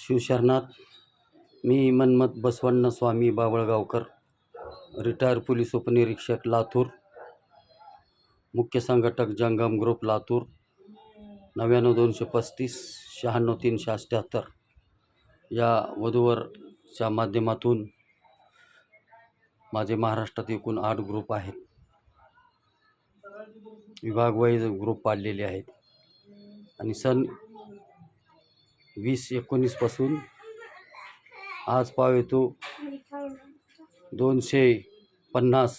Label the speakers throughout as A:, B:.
A: शिवशरणात मी Manmath Basavanna Swami Babalgaonkar retire police उपनिरीक्षक लातूर मुख्य संघटक जंगम ग्रुप लातूर नव्याण्णव दोनशे पस्तीस शहाण्णव तीनशे अठ्ठ्याहत्तर या वधूवरच्या माध्यमातून माझे महाराष्ट्रात एकूण आठ ग्रुप आहेत. विभागवाईज ग्रुप पाडलेले आहेत. आणि सन वीस एकोणीसपासून आज पाव येतो दोनशे पन्नास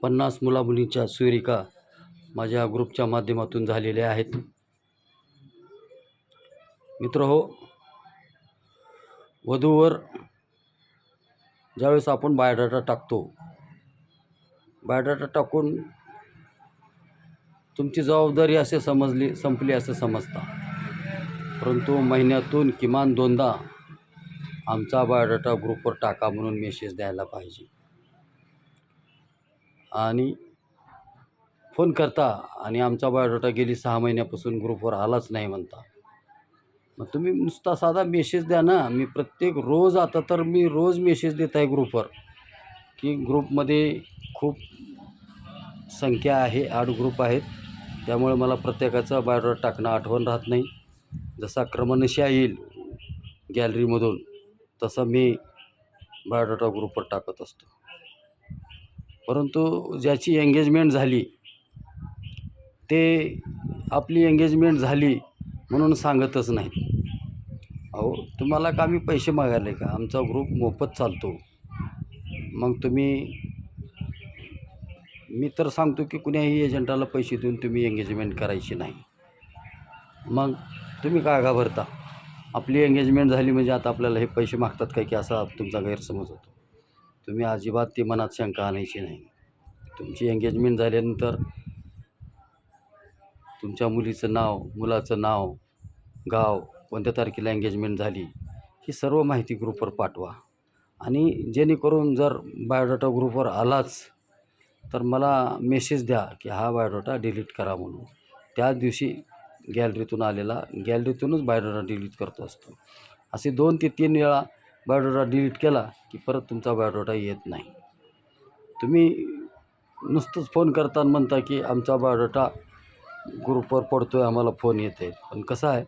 A: पन्नास मुलामुलींच्या सुरिका माझ्या ग्रुपच्या माध्यमातून झालेल्या आहेत. मित्र हो वधूवर ज्यावेळेस आपण बायोडाटा टाकतो बायोडाटा टाकून तुमची जबाबदारी असे समजली संपली असं समजता. परंतु महिन्यातून किमान दोनदा आमचा बायोडाटा ग्रुपवर टाका म्हणून मेसेज द्यायला पाहिजे. आणि फोन करता आणि आमचा बायोडाटा गेली सहा महिन्यापासून ग्रुपवर आलाच नाही म्हणता. मग तुम्ही नुसता साधा मेसेज द्या ना. मी प्रत्येक रोज आता तर मी रोज मेसेज देत आहे ग्रुपवर की ग्रुपमध्ये खूप संख्या आहे आठ ग्रुप आहेत. त्यामुळे मला प्रत्येकाचा बायोडाटा टाकणं आठवण राहत नाही. जसा क्रमनिशा येईल गॅलरीमधून तसा मी बायोडाटा ग्रुपवर टाकत असतो. परंतु ज्याची एंगेजमेंट झाली ते आपली एंगेजमेंट झाली म्हणून सांगतच नाही. अहो तुम्हाला का मी पैसे मागायले का? आमचा ग्रुप मोफत चालतो. मग तुम्ही मी तर सांगतो की कुण्याही एजंटाला पैसे देऊन तुम्ही एंगेजमेंट करायची नाही. मग तुम्ही का घाबरता आपली एंगेजमेंट झाली म्हणजे आता आपल्याला हे पैसे मागतात काय की असा तुमचा गैरसमज होतो? तुम्ही अजिबात ती मनात शंका आणायची नाही. तुमची एंगेजमेंट झाल्यानंतर तुमच्या मुलीचं नाव मुलाचं नाव गाव कोणत्या तारखेला एंगेजमेंट झाली ही सर्व माहिती ग्रुपवर पाठवा. आणि जेणेकरून जर बायोडाटा ग्रुपवर आलाच तर मला मेसेज द्या की हा बायोडाटा डिलीट करा म्हणून. त्या दिवशी गॅलरीतून आलेला. गॅलरीतूनच बायोडाटा डिलीट करतो असतो. असे दोन ते तीन वेळा बायोडाटा डिलीट केला की परत तुमचा बायोडाटा येत नाही. तुम्ही नुसतंच फोन करताना म्हणता की आमचा बायोडाटा ग्रुपवर पडतो आहे आम्हाला फोन येत आहे पण कसं आहे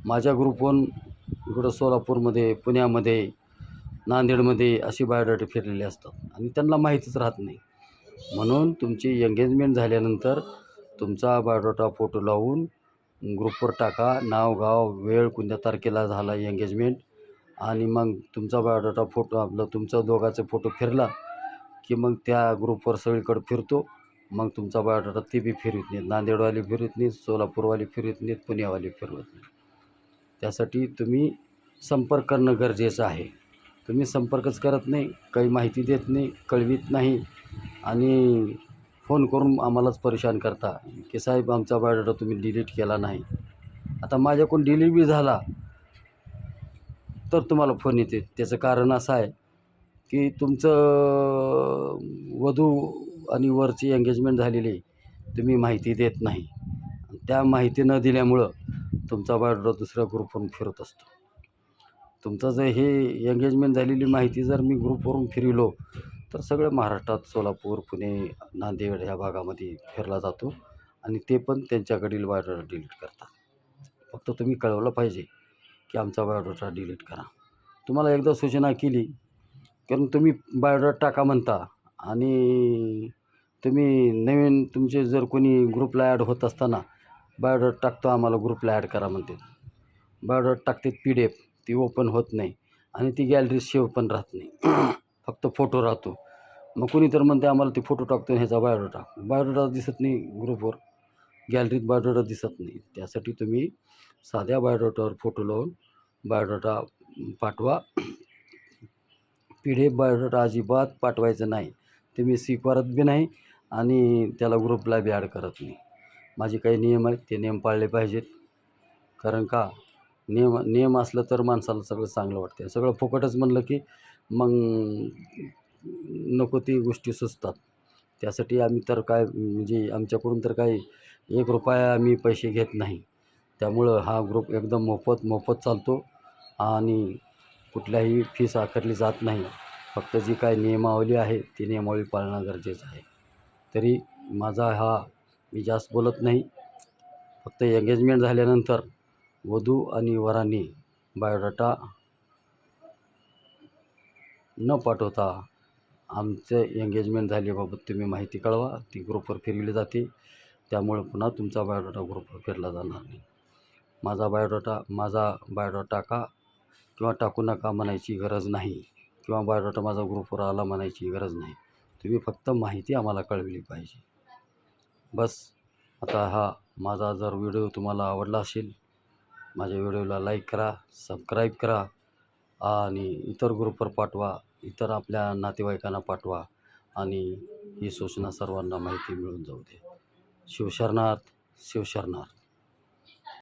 A: माझ्या ग्रुपवरून इकडं सोलापूरमध्ये पुण्यामध्ये नांदेडमध्ये असे बायोडाटे फिरलेले असतात आणि त्यांना माहितीच राहत नाही. म्हणून तुमची एंगेजमेंट झाल्यानंतर तुमचा बायोडाटा फोटो लावून ग्रुपवर टाका. नाव गाव वेळ कोणत्या तारखेला झाला एंगेजमेंट आणि मग तुमचा बायोडाटा फोटो आपलं तुमचा दोघाचा फोटो फिरला की मग त्या ग्रुपवर सगळीकडे फिरतो. मग तुमचा बायोडाटा ते बी फिरवत नाहीत. नांदेडवाले फिरवत नाहीत सोलापूरवाले फिरवत नाहीत पुण्यावाले फिरवत नाहीत. त्यासाठी तुम्ही संपर्क करणं गरजेचं आहे. तुम्ही संपर्कच करत नाही काही माहिती देत नाही कळवीत नाही. आणि फोन करून आम्हालाच परेशान करता. की साहेब आमचा बायोडाटा तुम्ही डिलीट केला नाही. आता माझ्याकडून डिलीट बी झाला तर तुम्हाला फोन येते. त्याचं कारण असं आहे की तुमचं वधू आणि वरची एंगेजमेंट झालेली तुम्ही माहिती देत नाही. त्या माहिती न दिल्यामुळं तुमचा बायोडाटा दुसऱ्या ग्रुपवरून फिरत असतो. तुमचं जर हे एंगेजमेंट झालेली माहिती जर मी ग्रुपवरून फिरविलो तर सगळं महाराष्ट्रात सोलापूर पुणे नांदेड ह्या भागामध्ये फिरला जातो आणि ते पण त्यांच्याकडील बायोडाटा डिलीट करतात. फक्त तुम्ही कळवलं पाहिजे की आमचा बायोडाटा डिलीट करा. तुम्हाला एकदा सूचना केली कारण तुम्ही बायोडाटा टाका म्हणता आणि तुम्ही नवीन तुमचे जर कोणी ग्रुपला ॲड होत असताना बायोडाटा टाकतो आम्हाला ग्रुपला ॲड करा म्हणते. बायोडाटा टाकते पी डी एफ ती ओपन होत नाही आणि ती गॅलरी सेव्ह पण राहत नाही. फक्त फोटो राहतो. मग कोणी तर म्हणते आम्हाला ते फोटो टाकतो ह्याचा बायोडाटा बायोडाटा दिसत नाही ग्रुपवर गॅलरीत बायोडाटा दिसत नाही. त्यासाठी तुम्ही साध्या बायोडाटावर फोटो लावून बायोडाटा पाठवा. पी डी एफ बायोडाटा अजिबात पाठवायचं नाही. ते मी स्वीकारत बी नाही आणि त्याला ग्रुपला बी ॲड करत नाही. माझे काही नियम आहेत ते नियम पाळले पाहिजेत. कारण का? नियम नियम असलं तर माणसाला सगळं चांगलं वाटते सगळं फुकटच म्हणलं की मग नको ती गोष्टी सुचतात. त्यासाठी आम्ही तर काय म्हणजे आमच्याकडून तर काही एक रुपया आम्ही पैसे घेत नाही. त्यामुळं हा ग्रुप एकदम मोफत मोफत चालतो आणि कुठल्याही फीस आकारली जात नाही. फक्त जी काय नियमावली आहे ती नियमावली पाळणं गरजेचं आहे. तरी माझा हा मी जास्त बोलत नाही. फक्त एंगेजमेंट झाल्यानंतर वधू आणि वरांनी बायोडाटा न पाठवता आमचं एंगेजमेंट झाल्याबाबत तुम्ही माहिती कळवा. ती ग्रुपवर फिरवली जाते. त्यामुळे पुन्हा तुमचा बायोडाटा ग्रुपवर फिरला जाणार नाही. माझा बायोडाटा माझा बायोडाटा टाका किंवा टाकू नका म्हणायची गरज नाही. किंवा बायोडाटा माझा ग्रुपवर आला म्हणायची गरज नाही. तुम्ही फक्त माहिती आम्हाला कळविली पाहिजे. बस. आता हा माझा जर व्हिडिओ तुम्हाला आवडला असेल माझ्या व्हिडिओला लाईक करा सबस्क्राईब करा. आणि इतर ग्रुपवर पाठवा इतर आपल्या नातेवाईकांना पाठवा आणि ही सूचना सर्वांना माहिती मिळून जाऊ दे. शिवशरणार्थ शिवशरणार्थ.